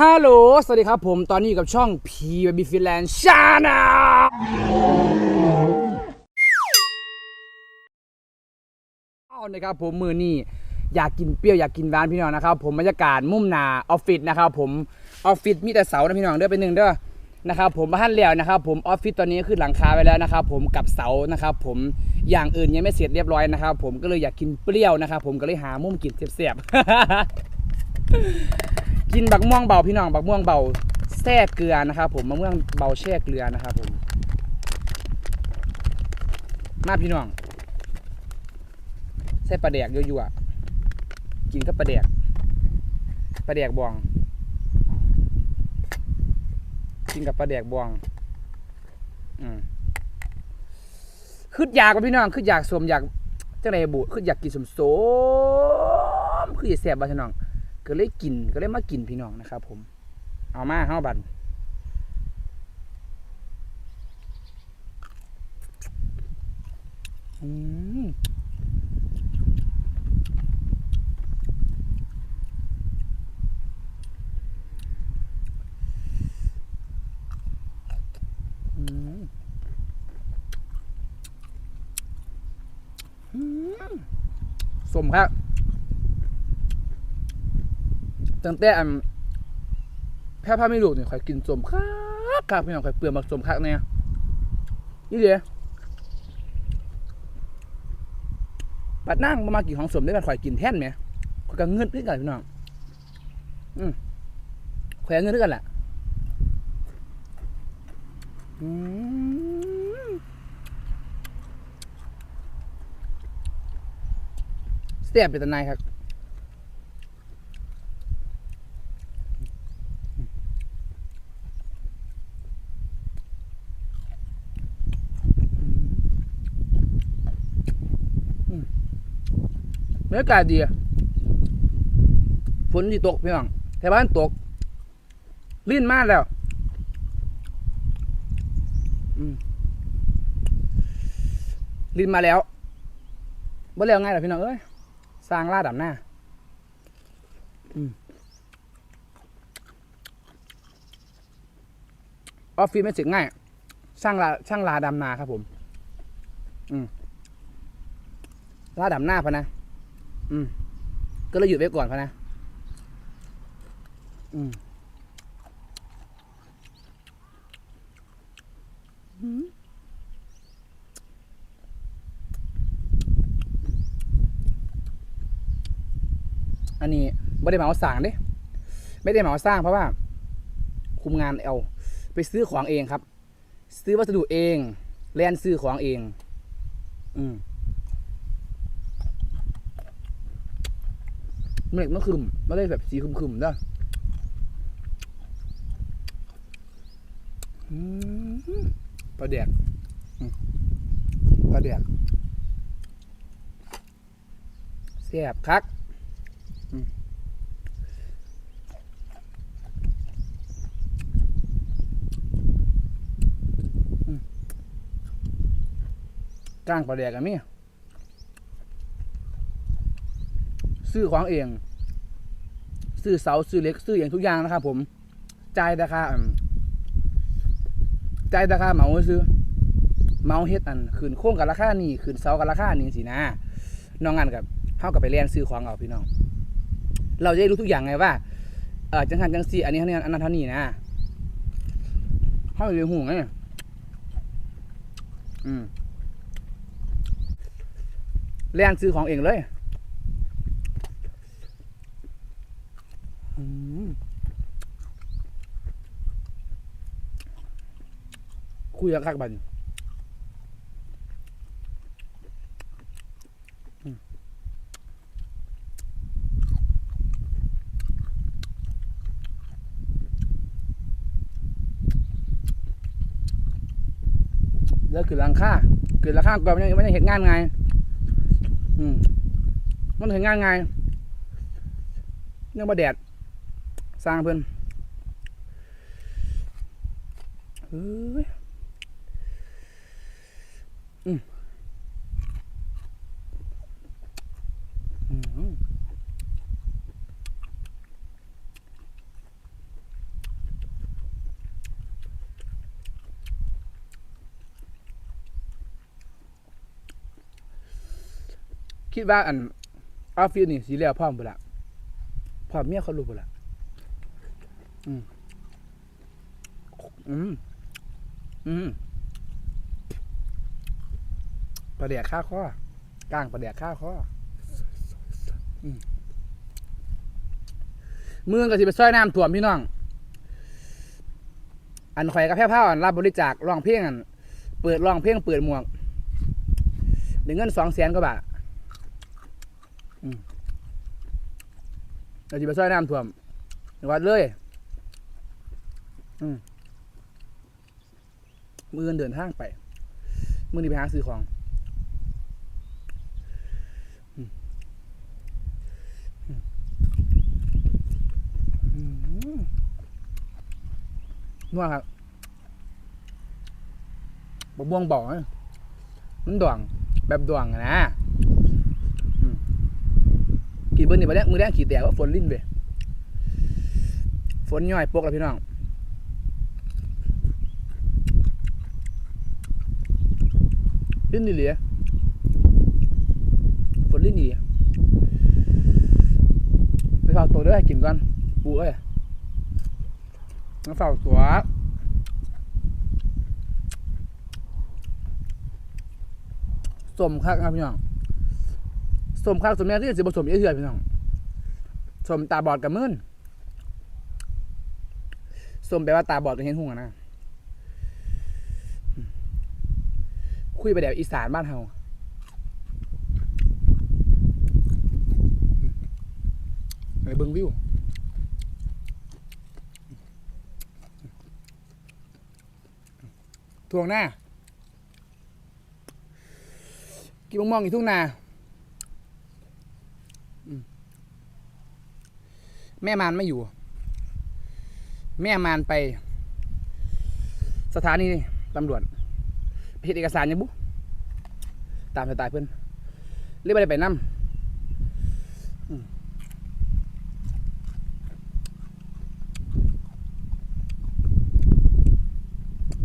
ฮัลโหล สวัสดีครับผม ตอนนี้อยู่กับช่อง P Baby Finland c h a n n e l นะครับผมมือนี่อยากกินเปรี้ยวอยากกินหวานพี่น้องนะครับ ผมบรรยากาศมุ่มหนาออฟฟิศนะครับผมออฟฟิศมีแต่เสานะพี่น้องเด้อไปหนึ่งเด้อนะครับผมบ้านแล้วนะครับ ผมออฟฟิศตอนนี้ขึ้นหลังคาไปแล้วนะครับผมกับเสานะครับผมอย่างอื่นยังไม่เสร็จเรียบร้อยนะครับผมก็เลยอยากกินเปรี้ยวนะครับผมก็เลยหามุ่มกินเสียบๆ กินบักม่วงเบาพี่น้องบักม่วงเบาแช่เกลือนะครับผมมะม่วงเบาแช่เกลือนะครับผมมาพี่น้องใส่ปลาแดกยั่วๆกินกับปลาแดกปลาแดกบอง กินกับปลาแดกบองอืมคืออยากพี่น้องคืออยากสวมอยากจังไรบุคืออยากกินสมสมคืออยากแสบบ้าฉน้อง ก็เลยกินก็เลยมากินพี่น้องนะครับ ผม เอามาเข้าบันอืมสมครับ ตั้งแต่อันแพ้ผ้าไม่ลูกเนี่ยข่อยกินสมคักคักพี่น้องข่อยเปลือกมาสมคักเนี่ยนี่เดียปัดนั่งมามากินของสมได้กันข่อยกินแท่นไหมข่อยก็เงินด้วยกันพี่น้องอืมข่อยก็เงินด้วยกันแหละอืมเสียบเป็นตะไนครับ บรรยากาศดีอะฝนที่ตกพี่น้องแถวบ้านตก ลื่นมากแล้วลื่นมาแล้วบ่แล้วง่ายหรอพี่น้องเอ้ยสร้างลาดดับหน้าอืมออฟฟิศไม่สึกง่าย ช่างลาช่างลาดำนาครับผม อืมลาดำหน้าพะนะ อืม ก็เลยหยุดไว้ก่อนพะนะอืมอืมอันนี้ไม่ได้เหมาสร้างเด้ไม่ได้เหมาสร้างเพราะว่า คุมงานเอาไปซื้อของเองครับ ซื้อวัสดุเองแลนซื้อของเอง อืม เมฆมันครึมไม่ได้แบบสีครึมๆเด้ออืมปลาแดกปลาแดกแซ่บคักก้างปลาแดกอะมี่ ซื้อของเอง ซื้อเสาซื้อเล็กซื้ออย่างทุกอย่างนะครับผมจ่ายราคาจ่ายราคาเหมาซื้อเมาเฮ็ดอันคืนโค้งกับราคานี่คืนเสากับราคานี่สินะน้องงานกับเท่ากับไปเรียนซื้อของเอาพี่น้อง เราจะได้รู้ทุกอย่างไงว่า เออจังหันจังสีอันนี้เท่านี้อันนั้นเท่านี้นะเข้าเรียนหูไงอืมเรียนซื้อของเองเลย อืม คุยกับคักบันแล้วคือลังค่าคือราคาก่อนมันยังไม่ได้เห็นงานไง อืม มันเห็นงานไงยังมาแดด สร้างเพื่อนอ้ยอืมคิดว่าอันออฟฟิศนี่สีแล้วพร้อมเปล่าพร้อมเมียเขารู้เปล่า อืม อืม อืมประเดี๋ยวข้าวข้อกลางประเดี๋ยวข้าวข้ออืมมือก็สิไปซ้อยน้ำท่วมพี่น้อง อันข่อยกับแพ้ผ้าอันรับบริจาคร้องเพลงอัน เปิดร้องเพลงเปิดหมวกได้เงินสองแสนกว่าบาทเราจะไปซ้อยน้ำท่วมจังหวัดเลย มือเงินเดินทางไปมือนี้ไปหาซื้อของนัวครับบะม่วงบอกมันด่วง แบบด่วงนะกินเบิ้ลนี่ไปแล้วมือแรกขี่แตกว่าฝนลิ้นไปฝนย่อยปกแล้วพี่น้อง ลิ้นนี่เหลียฝนลิ้นนี่ไปฝากตัวด้วยให้กินก่อนปูเอ้ยมาฝากตัวสมคักครับพี่น้องสมคักสมแม่ที่สิผสมเยอะเถื่อพี่น้องสมตาบอดกับมื่นสมแปลว่าตาบอดกับเห็นหุ่งนะ คุยไปแดวอีสานบ้านเฮาไปเบิ่งวิวทวงหน้า กินมองมองอยู่ทุ่งนา แม่มานไม่อยู่ แม่มานไป สถานีตำรวจ เฮ็ดเอกสารยังบุตามสไตล์เพื่อนเรียกไปได้ไปนำอืม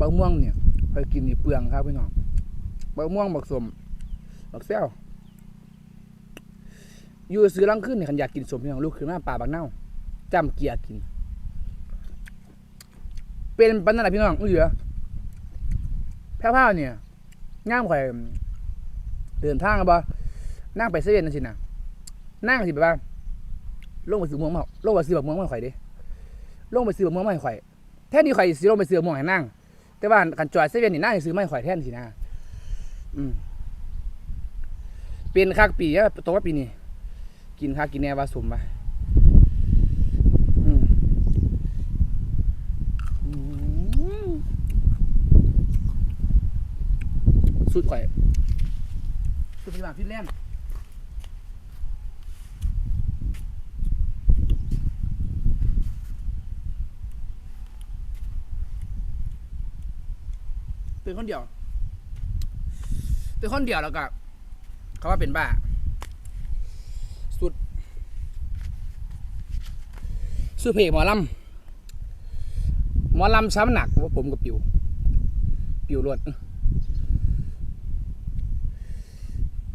บักม่วงเนี่ยไปกินนี่เปลืองครับพี่น้องบักม่วงบักสมบักแซวอยู่ซื้อลังขึ้นเนี่ยขันอยากกินสมพี่น้องลูกขึ้นมาป่าบักเน่าจำเกียร์กิน เป็นปัญหาพี่น้องเหลือ แพ้วๆเนี่ยง่ามข่อยเดินทางกันบ่นั่งไปเซเว่นนั่นสินะนั่งสิแบบว่าลงไปซื้อหมวงมาลงไปซื้อแบบม่วงมาให้ข่อยดิลงไปซื้อแบบม่วงมาให้ข่อยแท่นที่ข่อยสิลงไปซื้อแบบม่วงให้นั่ง แต่ว่ากันจอดเซเว่นนี่นั่งซื้อไมาให้ข่อยแท่นสินะอืมเป็นคักปีอะตกว่าปีนี้กินคักกินแน่ว่าสมปะอืมอืม สุดข่อยสุดพยาบาลฟินแลนด์เป็นคนเดียวเป็นคนเดียวแล้วก็เขาว่าเป็นบ้า สุด สุดเพลงหมอลำหมอลำช้ำหนักว่าผมกับปิว ปิวรวด ป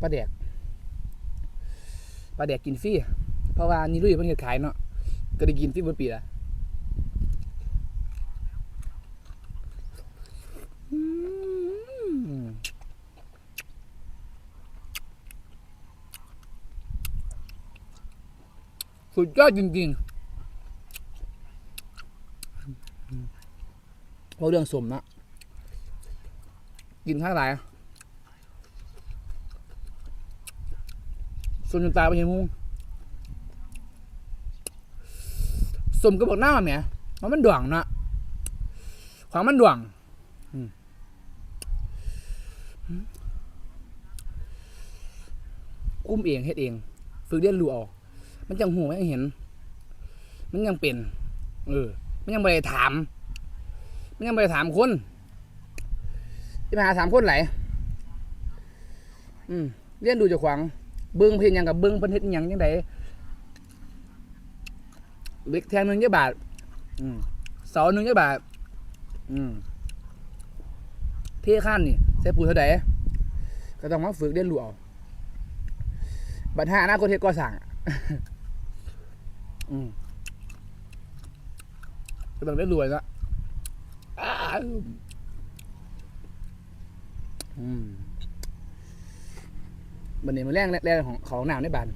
ลาแดกปลาแดกกินฟรีเพราะว่านี่ลุยมันเฮ็ดขายเนาะก็ได้กินฟรีเมื่อปีละอืมสุดยอดจริงๆเพราะเรื่องสมนะกินข้าวหลายสมจนตาไปเห็นมุงสมก็บอกหน้าแหมว่ามันด่วงนะความมันด่วงกุ้มเองเฮ็ดเอง ฝึกเรียนรู้เอามันยังหูมันยังเห็น มันยังเป็น เออ มันยังไม่ได้ถาม มันยังไม่ได้ถามคนที่มาหาถามคนไหลายอืมเรียนดูจากขวาง เบิ้งเพิ่นยังกับเบิ้งเพิ่นเฮ็ดหยังจังไดเล็กแทงหนึ่งยี่บาทอืมเสาหนึ่งยี่บาทเท่ขั้นนี่ใส่ปูนเท่าใดก็ต้องมาฝึกเรียนรู้เอาบัตรห้าอนาคตเทศก็สั่งอืมก็ต้องได้รวยละอืม บันนี้มันแรงแรงของของหนาวในบ้าน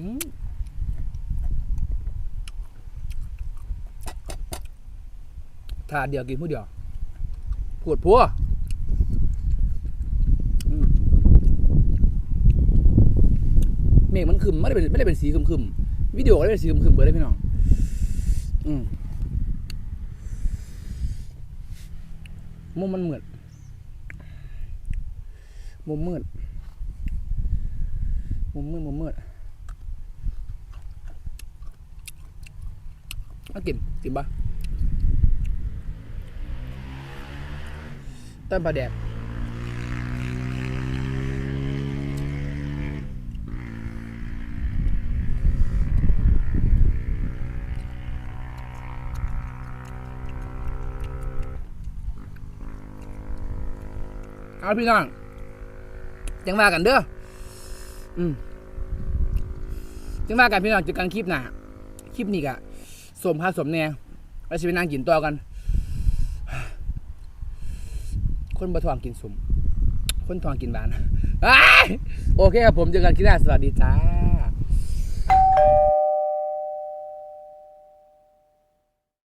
อืมถาดเดียวกินผู้เดียวปวดพัวเมฆมันขึ้นไม่ได้เป็นไม่ได้เป็นสีขึ้มวิดีโอก็ได้เป็นสีขึ้มเบิดเลยพี่น้อง อืมมุมมันเหมืด มุมมืด มุมมืด มุมมืดมากินกินปะต้นปลาแดกเอาพี่น้อง ยังว่ากันเด้ออืมยังว่ากันพี่น้องเจอกันคลิปหน้าคลิปนี้กะสมพาสมแน่แล้วจะไปนั่งกินต่อกัน คนบะทวงกินสมคนทวงกินหวานอโอเคครับผมเจอกันคลิปหน้าสวัสดีจ้า